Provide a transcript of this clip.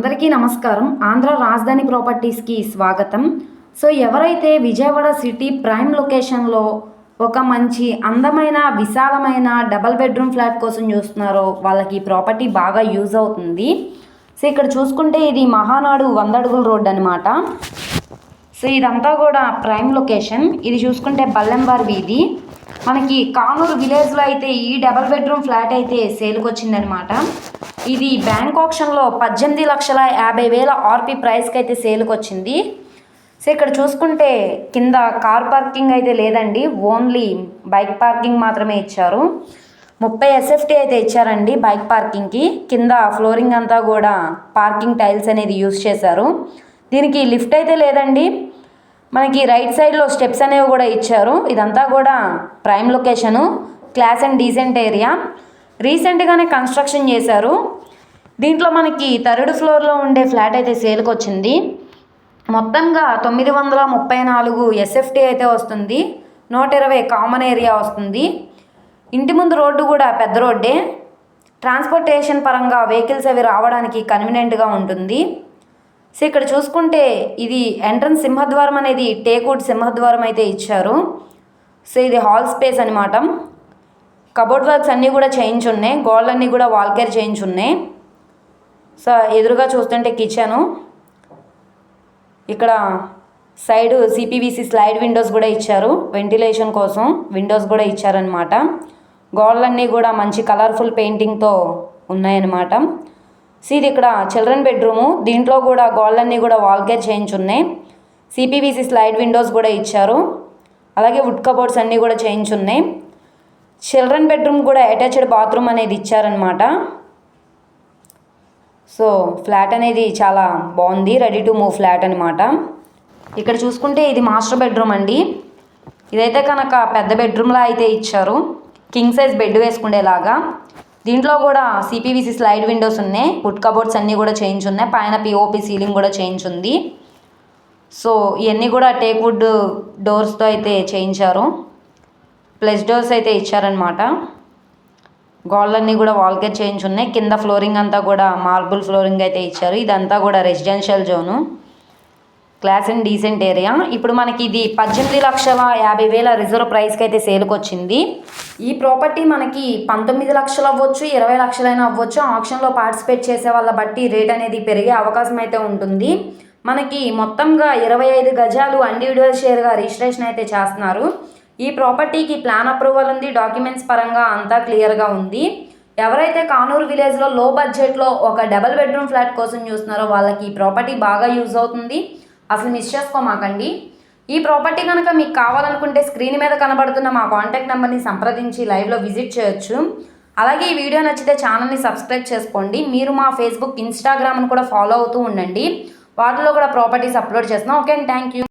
అందరికీ నమస్కారం. ఆంధ్ర రాజధాని ప్రాపర్టీస్కి స్వాగతం. సో ఎవరైతే విజయవాడ సిటీ ప్రైమ్ లొకేషన్లో ఒక మంచి అందమైన విశాలమైన డబల్ బెడ్రూమ్ ఫ్లాట్ కోసం చూస్తున్నారో వాళ్ళకి ఈ ప్రాపర్టీ బాగా యూజ్ అవుతుంది. సో ఇక్కడ చూసుకుంటే ఇది మహానాడు వంద అడుగుల రోడ్ అనమాట సో ఇదంతా కూడా ప్రైమ్ లొకేషన్. ఇది చూసుకుంటే బల్లెంబార్ వీధి. మనకి కానూరు విలేజ్లో అయితే ఈ డబల్ బెడ్రూమ్ ఫ్లాట్ అయితే సేల్కి వచ్చిందనమాట ఇది బ్యాంక్ ఆప్షన్లో పద్దెనిమిది లక్షల యాభై వేల ఆర్పి ప్రైస్కి అయితే సేల్కి వచ్చింది సో ఇక్కడ చూసుకుంటే కింద కార్ పార్కింగ్ అయితే లేదండి. ఓన్లీ బైక్ పార్కింగ్ మాత్రమే ఇచ్చారు. ముప్పై ఎస్ఎఫ్టీ అయితే ఇచ్చారండి బైక్ పార్కింగ్కి. కింద ఫ్లోరింగ్ అంతా కూడా పార్కింగ్ టైల్స్ అనేది యూజ్ చేశారు. దీనికి లిఫ్ట్ అయితే లేదండి. మనకి రైట్ సైడ్లో స్టెప్స్ అనేవి కూడా ఇచ్చారు. ఇదంతా కూడా prime location class and decent area. రీసెంట్గానే కన్స్ట్రక్షన్ చేశారు. దీంట్లో మనకి థర్డ్ ఫ్లోర్లో ఉండే ఫ్లాట్ అయితే సేల్కి వచ్చింది మొత్తంగా తొమ్మిది వందల ముప్పై నాలుగు ఎస్ఎఫ్టీ అయితే వస్తుంది. నూట ఇరవై కామన్ ఏరియా వస్తుంది. ఇంటి ముందు రోడ్డు కూడా పెద్ద రోడ్డే. ట్రాన్స్పోర్టేషన్ పరంగా వెహికల్స్ అవి రావడానికి కన్వీనియంట్గా ఉంటుంది. సో ఇక్కడ చూసుకుంటే ఇది ఎంట్రన్స్ సింహద్వారం అనేది టేక్వుడ్ సింహద్వారం అయితే ఇచ్చారు. సో ఇది హాల్ స్పేస్ అనమాట కబోర్డ్ వర్క్స్ అన్నీ కూడా చేయించున్నాయి గోడలన్నీ కూడా వాల్ కేర్ చేయించి సో ఎదురుగా చూస్తుంటే కిచెను. ఇక్కడ సైడ్ సిపివిసి స్లైడ్ విండోస్ కూడా ఇచ్చారు. వెంటిలేషన్ కోసం విండోస్ కూడా ఇచ్చారనమాట గోడలన్నీ కూడా మంచి కలర్ఫుల్ పెయింటింగ్తో ఉన్నాయన్నమాట. సో ఇది ఇక్కడ చిల్డ్రన్ బెడ్రూము. దీంట్లో కూడా గోడలన్నీ కూడా వాల్ కేర్ చేయించి ఉన్నాయి. సిపివిసి స్లైడ్ విండోస్ కూడా ఇచ్చారు. అలాగే వుడ్ కబోర్డ్స్ అన్నీ కూడా చేయించి ఉన్నాయి. చిల్డ్రన్ బెడ్రూమ్ కూడా అటాచ్డ్ బాత్రూమ్ అనేది ఇచ్చారనమాట సో ఫ్లాట్ అనేది చాలా బాగుంది. రెడీ టు మూవ్ ఫ్లాట్ అనమాట ఇక్కడ చూసుకుంటే ఇది మాస్టర్ బెడ్రూమ్ అండి. ఇదైతే కనుక పెద్ద బెడ్రూమ్లా అయితే ఇచ్చారు. కింగ్ సైజ్ బెడ్ వేసుకునేలాగా. దీంట్లో కూడా సిపివిసి స్లైడ్ విండోస్ ఉన్నాయి. వుడ్ కబోర్డ్స్ అన్నీ కూడా చేయించి ఉన్నాయి. పైన పిఓపి సీలింగ్ కూడా చేయించి ఉంది. సో ఇవన్నీ కూడా టేక్ వుడ్ డోర్స్తో అయితే చేయించారు. ప్లస్ డోర్స్ అయితే ఇచ్చారనమాట గోళ్ళన్నీ కూడా వాల్కేట్ చేయించి ఉన్నాయి. కింద ఫ్లోరింగ్ అంతా కూడా మార్బుల్ ఫ్లోరింగ్ అయితే ఇచ్చారు. ఇదంతా కూడా residential zone. Class and decent area. ఇప్పుడు మనకి ఇది పద్దెనిమిది లక్షల యాభై వేల రిజర్వ్ ప్రైస్కి అయితే సేల్కి వచ్చింది ఈ ప్రాపర్టీ మనకి పంతొమ్మిది లక్షలు అవ్వచ్చు ఇరవై లక్షలైనా అవ్వచ్చు. ఆప్షన్లో పార్టిసిపేట్ చేసే వాళ్ళ బట్టి రేట్ అనేది పెరిగే అవకాశం అయితే ఉంటుంది. మనకి మొత్తంగా ఇరవై ఐదు గజాలు ఇండివిజువల్ షేర్గా రిజిస్ట్రేషన్ అయితే చేస్తున్నారు. ఈ ప్రాపర్టీకి ప్లాన్ అప్రూవల్ ఉంది డాక్యుమెంట్స్ పరంగా అంతా క్లియర్గా ఉంది. ఎవరైతే కానూరు విలేజ్లో లో బడ్జెట్లో ఒక డబల్ బెడ్రూమ్ ఫ్లాట్ కోసం చూస్తున్నారో వాళ్ళకి ఈ ప్రాపర్టీ బాగా యూజ్ అవుతుంది. అసలు మిస్ చేసుకోమాకండి. ఈ ప్రాపర్టీ కనుక మీకు కావాలనుకుంటే స్క్రీన్ మీద కనబడుతున్న మా కాంటాక్ట్ నెంబర్ని సంప్రదించి లైవ్లో విజిట్ చేయొచ్చు. అలాగే ఈ వీడియో నచ్చితే ఛానల్ని సబ్స్క్రైబ్ చేసుకోండి. మీరు మా ఫేస్బుక్ ఇన్స్టాగ్రామ్ని కూడా ఫాలో అవుతూ ఉండండి. వాటిలో కూడా ప్రాపర్టీస్ అప్లోడ్ చేస్తున్నాం. Okay and thank you.